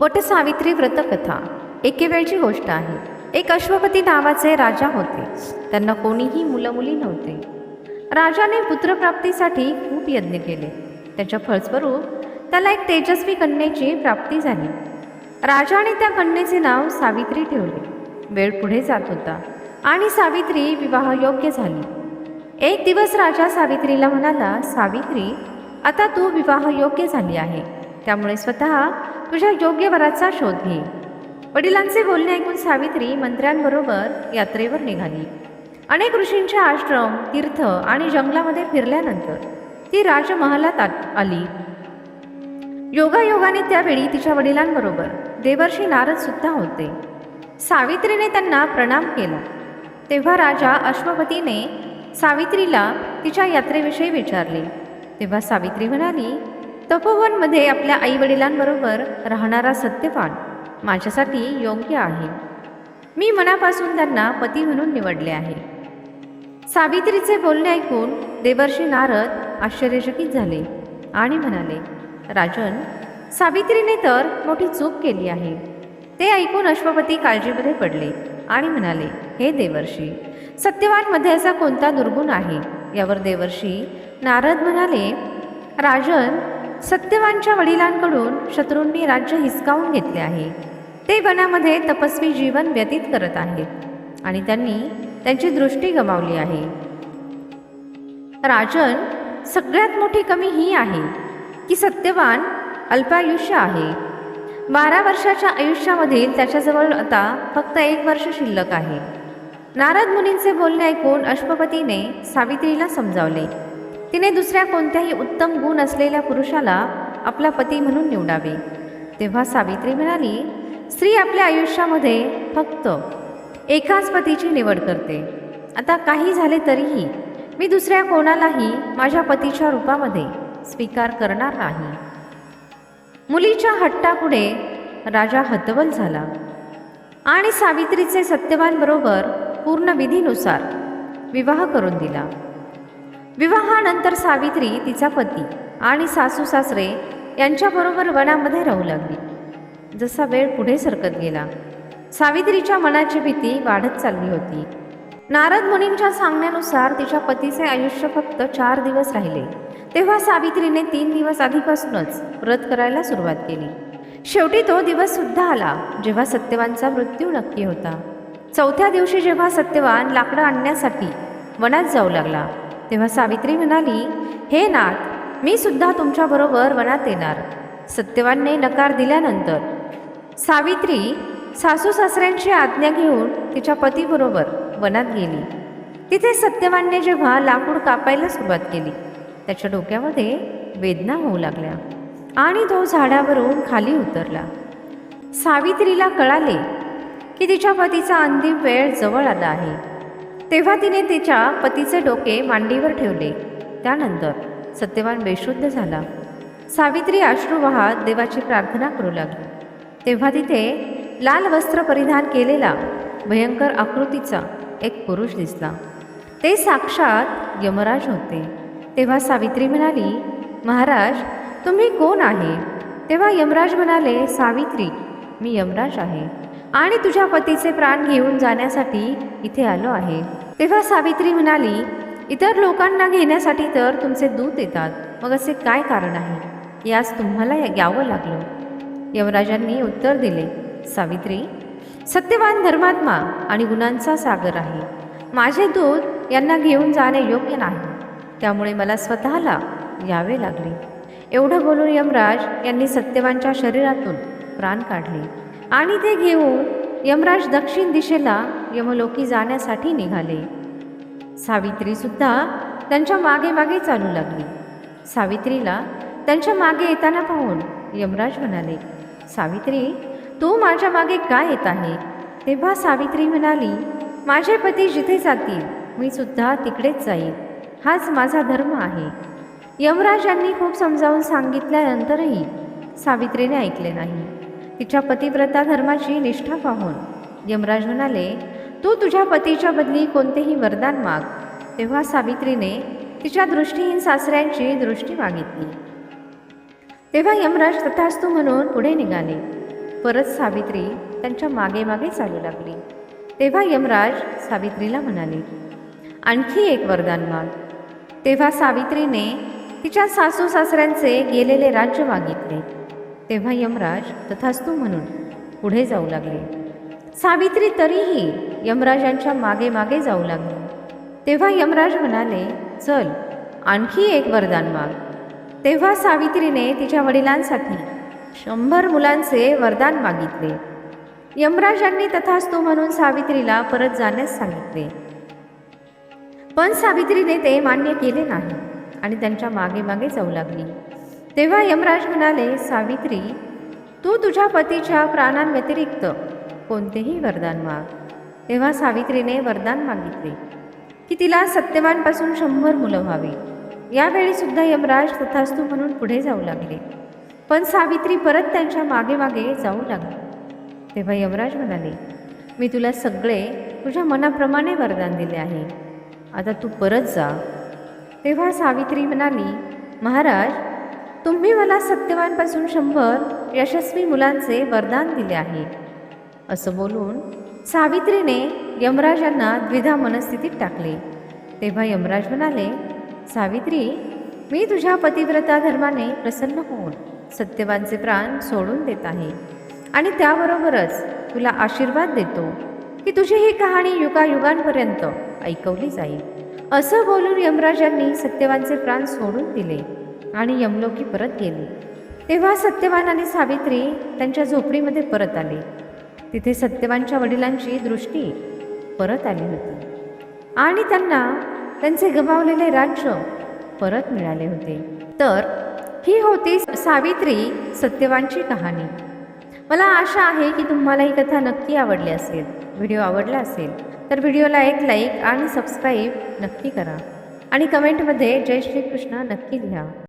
वट सावित्री व्रतकथा. एके वेळची गोष्ट आहे. एक अश्वपती नावाचे राजा होते. त्यांना कोणीही मुलं मुली नव्हते. राजाने पुत्रप्राप्तीसाठी खूप यज्ञ केले. त्याच्या फळस्वरूप त्याला एक तेजस्वी कन्येची प्राप्ती झाली. राजाने त्या कन्येचे नाव सावित्री ठेवले. वेळ पुढे जात होता आणि सावित्री विवाह योग्य झाली. एक दिवस राजा सावित्रीला म्हणाला सावित्री आता तू विवाहयोग्य झाली आहे. त्यामुळे स्वतः तुझ्या योग्य वराचा शोध घे. वडिलांचे बोलणे ऐकून सावित्री मंत्र्यांबरोबर यात्रेवर निघाली. अनेक ऋषींचे आश्रम तीर्थ आणि जंगलामध्ये फिरल्यानंतर ती राजमहालात आली. योगायोगाने त्यावेळी तिच्या वडिलांबरोबर देवर्षी नारद सुद्धा होते. सावित्रीने त्यांना प्रणाम केला. तेव्हा राजा अश्वपतीने सावित्रीला तिच्या यात्रेविषयी विचारले. तेव्हा सावित्री म्हणाली तपोवनमध्ये आपल्या आईवडिलांबरोबर राहणारा सत्यवान माझ्यासाठी योग्य आहे. मी मनापासून त्यांना पती म्हणून निवडले आहे. सावित्रीचे बोलणे ऐकून देवर्षी नारद आश्चर्यचकित झाले आणि म्हणाले राजन सावित्रीने तर मोठी चूक केली आहे. ते ऐकून अश्वपती काळजीमध्ये पडले आणि म्हणाले हे देवर्षी सत्यवानमध्ये असा कोणता दुर्गुण आहे? यावर देवर्षी नारद म्हणाले राजन सत्यवानच्या वडिलांकडून शत्रूंनी राज्य हिसकावून घेतले आहे. ते वनामध्ये तपस्वी जीवन व्यतीत करत आहेत आणि त्यांनी त्यांची दृष्टी गमावली आहे. राजन सगळ्यात मोठी कमी ही आहे की सत्यवान अल्पायुष्य आहे. बारा वर्षाच्या आयुष्यामधील त्याच्याजवळ आता फक्त एक वर्ष शिल्लक आहे. नारद मुनींचे बोलणे ऐकून अश्वपतीने सावित्रीला समजावले तिने दुसऱ्या कोणत्याही उत्तम गुण असलेल्या पुरुषाला आपला पती म्हणून निवडावे. तेव्हा सावित्री म्हणाली स्त्री आपल्या आयुष्यामध्ये फक्त एकाच पतीची निवड करते. आता काही झाले तरीही मी दुसऱ्या कोणालाही माझ्या पतीच्या रूपामध्ये स्वीकार करणार नाही. मुलीच्या हट्टापुढे राजा हतबल झाला. आणि सावित्रीचे सत्यवानबरोबर पूर्ण विधीनुसार विवाह करून दिला. विवाहानंतर सावित्री तिचा पती आणि सासू सासरे यांच्याबरोबर वनामध्ये राहू लागली. जसा वेळ पुढे सरकत गेला सावित्रीच्या मनाची भीती वाढत चालली होती. नारद मुनींच्या सांगण्यानुसार तिच्या पतीचे आयुष्य फक्त चार दिवस राहिले. तेव्हा सावित्रीने तीन दिवस आधीपासूनच व्रत करायला सुरुवात केली. शेवटी तो दिवस सुद्धा आला जेव्हा सत्यवानचा मृत्यू नक्की होता. चौथ्या दिवशी जेव्हा सत्यवान लाकडं आणण्यासाठी वनात जाऊ लागला तेव्हा सावित्री म्हणाली हे नाथ मी सुद्धा तुमच्याबरोबर वनात येणार. सत्यवानने नकार दिल्यानंतर. सावित्री सासू सासऱ्यांची आज्ञा घेऊन तिच्या पतीबरोबर वनात गेली. तिथे सत्यवानने जेव्हा लाकूड कापायला सुरुवात केली त्याच्या डोक्यामध्ये वेदना होऊ लागल्या आणि तो झाडावरून खाली उतरला. सावित्रीला कळाले की तिच्या पतीचा अंतिम वेळ जवळ आला आहे. तेव्हा तिने तिच्या पतीचे डोके मांडीवर ठेवले. त्यानंतर सत्यवान बेशुद्ध झाला. सावित्री अश्रू वाहत देवाची प्रार्थना करू लागली. तेव्हा तिथे लाल वस्त्र परिधान केलेला भयंकर आकृतीचा एक पुरुष दिसला. ते साक्षात यमराज होते. तेव्हा सावित्री म्हणाली महाराज तुम्ही कोण आहे? तेव्हा यमराज म्हणाले सावित्री मी यमराज आहे. आणि तुझ्या पतीचे प्राण घेऊन जाण्यासाठी इथे आलो आहे. तेव्हा सावित्री म्हणाली इतर लोकांना घेण्यासाठी तर तुमचे दूत येतात. मग असे काय कारण आहे? यास तुम्हाला यावं लागलं. यमराजांनी उत्तर दिले सावित्री सत्यवान धर्मात्मा आणि गुणांचा सागर आहे. माझे दूत यांना घेऊन जाणे योग्य नाही. त्यामुळे मला स्वतःला यावे लागले. एवढं बोलून यमराज यांनी सत्यवानच्या शरीरातून प्राण काढले. आणि ते घेऊन यमराज दक्षिण दिशेला यमलोकी जाण्यासाठी निघाले. सावित्रीसुद्धा त्यांच्या मागे मागे चालू लागली. सावित्रीला त्यांच्या मागे येताना पाहून यमराज म्हणाले सावित्री तू माझ्या मागे काय येत आहे? तेव्हा सावित्री म्हणाली माझे पती जिथे जातील मी सुद्धा तिकडेच जाईल हाच माझा धर्म आहे. यमराज यांनी खूप समजावून सांगितल्यानंतरही सावित्रीने ऐकले नाही. तिच्या पतिव्रता धर्माची निष्ठा पाहून. यमराज म्हणाले तू तुझ्या पतीच्या बदली कोणतेही वरदान माग. तेव्हा सावित्रीने तिच्या दृष्टीहीन सासऱ्यांची दृष्टी मागितली. तेव्हा यमराज तथास्तू म्हणून पुढे निघाले. परत सावित्री त्यांच्या मागे मागे चालू लागली. तेव्हा यमराज सावित्रीला म्हणाले आणखी एक वरदान माग. तेव्हा सावित्रीने तिच्या सासू सासऱ्यांचे गेलेले राज्य मागितले. तेव्हा यमराज तथास्तू म्हणून पुढे जाऊ लागले. सावित्री तरीही यमराजांच्या मागे मागे जाऊ लागली. तेव्हा यमराज म्हणाले चल आणखी एक वरदान माग. तेव्हा सावित्रीने तिच्या वडिलांसाठी शंभर मुलांचे वरदान मागितले. यमराजांनी तथास्तू म्हणून सावित्रीला परत जाण्यास सांगितले. पण सावित्रीने ते मान्य केले नाही आणि त्यांच्या मागे मागे जाऊ लागली. तेव्हा यमराज म्हणाले सावित्री तू तुझ्या पतीच्या प्राणांव्यतिरिक्त कोणतेही वरदान माग. तेव्हा सावित्रीने वरदान मागितले की तिला सत्यवानपासून शंभर मुलं व्हावी. यावेळी सुद्धा यमराज तथास्तू म्हणून पुढे जाऊ लागले. पण सावित्री परत त्यांच्या मागे मागे जाऊ लागली. तेव्हा यमराज म्हणाले मी तुला सगळे तुझ्या मनाप्रमाणे वरदान दिले आहे. आता तू परत जा. तेव्हा सावित्री म्हणाली महाराज तुम्ही मला सत्यवानपासून शंभर यशस्वी मुलांचे वरदान दिले आहे. असं बोलून सावित्रीने यमराजांना द्विधा मनस्थितीत टाकले. तेव्हा यमराज म्हणाले सावित्री मी तुझ्या पतिव्रता धर्माने प्रसन्न होऊन सत्यवानचे प्राण सोडून देत आहे आणि त्याबरोबरच तुला आशीर्वाद देतो की तुझी ही कहाणी युगायुगांपर्यंत ऐकवली जाईल. असं बोलून यमराजांनी सत्यवानचे प्राण सोडून दिले. आणि यमलोकी परत गेली. तेव्हा सत्यवान आणि सावित्री त्यांच्या झोपडीमध्ये परत आले. तिथे सत्यवानच्या वडिलांची दृष्टी परत आली होती. आणि त्यांना त्यांचे गमावलेले राज्य परत मिळाले होते. तर ही होती सावित्री सत्यवानची कहाणी. मला आशा आहे की तुम्हाला ही कथा नक्की आवडली असेल व्हिडिओ आवडला असेल तर व्हिडिओला एक लाईक आणि सबस्क्राईब नक्की करा. आणि कमेंटमध्ये जय श्रीकृष्ण नक्की लिहा.